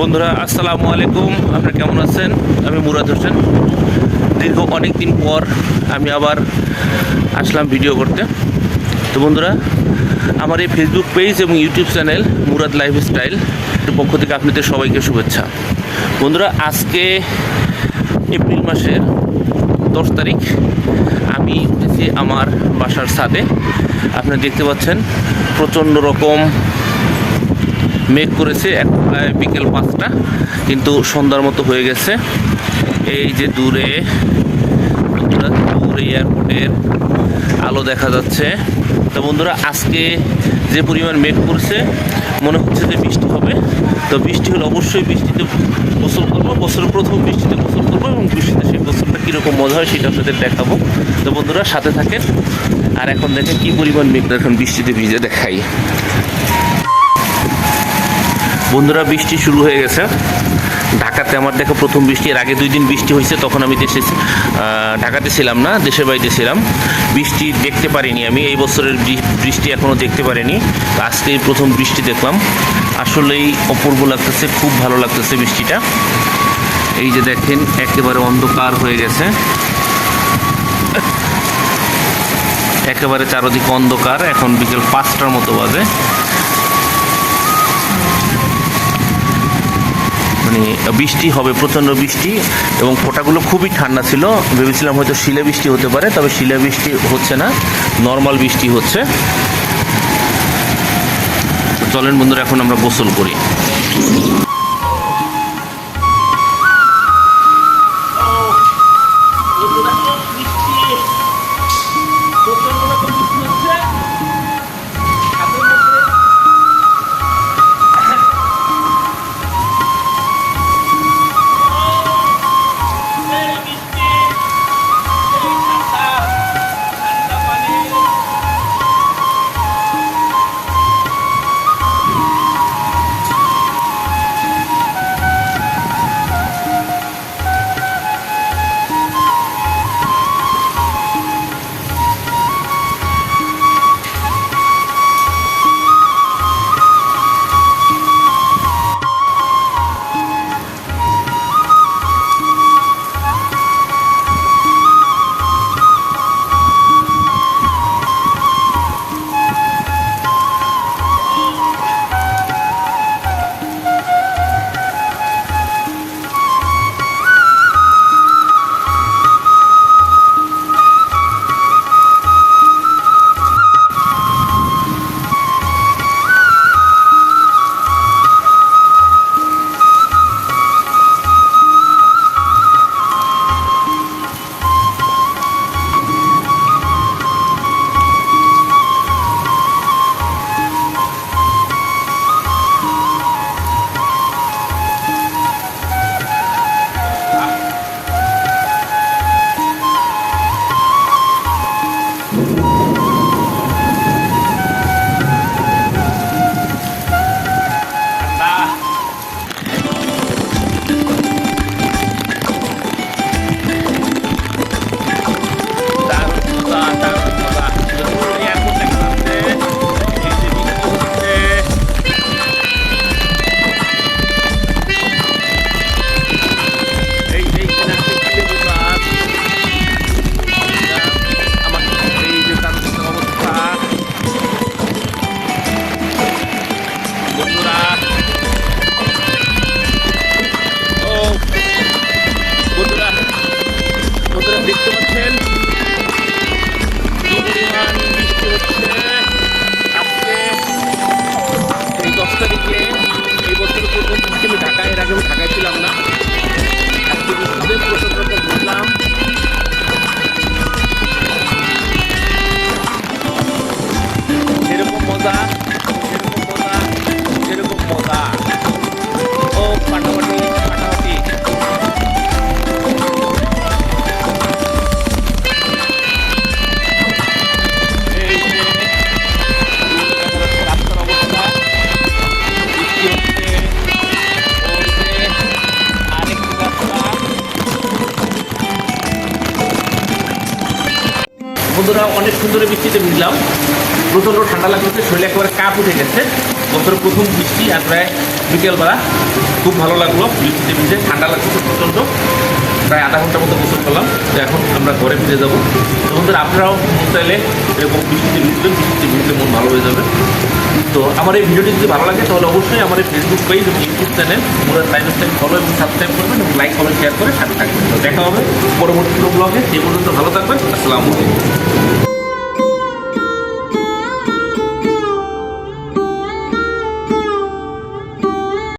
বন্ধুরা, আসসালামু আলাইকুম। আপনারা কেমন আছেন? আমি মুরাদ হোসেন। দীর্ঘ অনেক দিন পর আমি আবার আসলাম ভিডিও করতে। তো বন্ধুরা, আমার এই ফেসবুক পেজ এবং ইউটিউব চ্যানেল মুরাদ লাইফস্টাইল পক্ষ থেকে আপনাদের সবাইকে শুভেচ্ছা। বন্ধুরা, আজকে এপ্রিল মাসের দশ তারিখ। আমি উঠেছি আমার বাসার ছাদে। আপনারা দেখতে পাচ্ছেন, প্রচণ্ড রকম মেঘ করেছে এক প্রায় বিকেল পাঁচটা, কিন্তু সন্ধ্যার মতো হয়ে গেছে। এই যে দূরে দূরে এয়ারপোর্টের আলো দেখা যাচ্ছে। তো বন্ধুরা, আজকে যে পরিমাণ মেঘ করছে, মনে হচ্ছে যে বৃষ্টি হবে। তো বৃষ্টি হলে অবশ্যই বৃষ্টিতে গোসল করব। বছরের প্রথম বৃষ্টিতে গোসল করব এবং বৃষ্টিতে সেই গোসলটা কীরকম মজা হয় সেটা আপনাদের দেখাবো। তো বন্ধুরা, সাথে থাকেন। আর এখন দেখেন কী পরিমাণ মেঘ এখন বৃষ্টিতে ভিজে দেখাই। বন্ধুরা, বৃষ্টি শুরু হয়ে গেছে। ঢাকাতে আমার দেখা প্রথম বৃষ্টি, এর আগে দুই দিন বৃষ্টি হয়েছে, তখন আমি দেশে ঢাকাতে ছিলাম না, দেশের বাড়িতে ছিলাম। বৃষ্টি দেখতে পারিনি আমি, এই বছরের বৃষ্টি এখনও দেখতে পারিনি। আজকেই প্রথম বৃষ্টি দেখলাম। আসলেই অপূর্ব লাগতেছে, খুব ভালো লাগতেছে বৃষ্টিটা। এই যে দেখেন, একেবারে অন্ধকার হয়ে গেছে। একেবারে চারদিকে অন্ধকার, এখন বিকেল পাঁচটার মতো বাজে। মানে বৃষ্টি হবে, প্রচণ্ড বৃষ্টি এবং ফোটাগুলো খুবই ঠান্ডা ছিল। ভেবেছিলাম হয়তো শিলা বৃষ্টি হতে পারে, তবে শিলা বৃষ্টি হচ্ছে না, নর্মাল বৃষ্টি হচ্ছে। চলেন বন্ধুরা, এখন আমরা গোসল করি। বন্ধুরা, অনেক সুন্দর বৃষ্টিতে ভিজলাম। প্রচণ্ড ঠান্ডা লাগছে শরীরে একেবারে কাপ উঠে গেছে। বছরের প্রথম বৃষ্টি আর প্রায় বিকেলবেলা খুব ভালো লাগল, বৃষ্টিতে ভিজে ঠান্ডা লাগছে প্রচণ্ড। প্রায় আধা ঘণ্টার মতো গোসল করলাম, তো এখন আমরা ঘরে ফিরে যাব। বন্ধুরা, আপনারাও মন চাইলে এরকম বৃষ্টিতে ভিজবেন, বৃষ্টিতে ভিজলে মন ভালো হয়ে যাবে। তো আমার এই ভিডিওটি যদি ভালো লাগে, তাহলে অবশ্যই আমার এই ফেসবুক পেজ এবং YouTube channel Murad Lifestyle follow এবং সাবস্ক্রাইব করবেন এবং লাইক কমেন্ট শেয়ার করে সাথে থাকবেন। দেখা হবে পরবর্তী ব্লগে সে পর্যন্ত ভালো থাকবেন। আসসালামু আলাইকুম।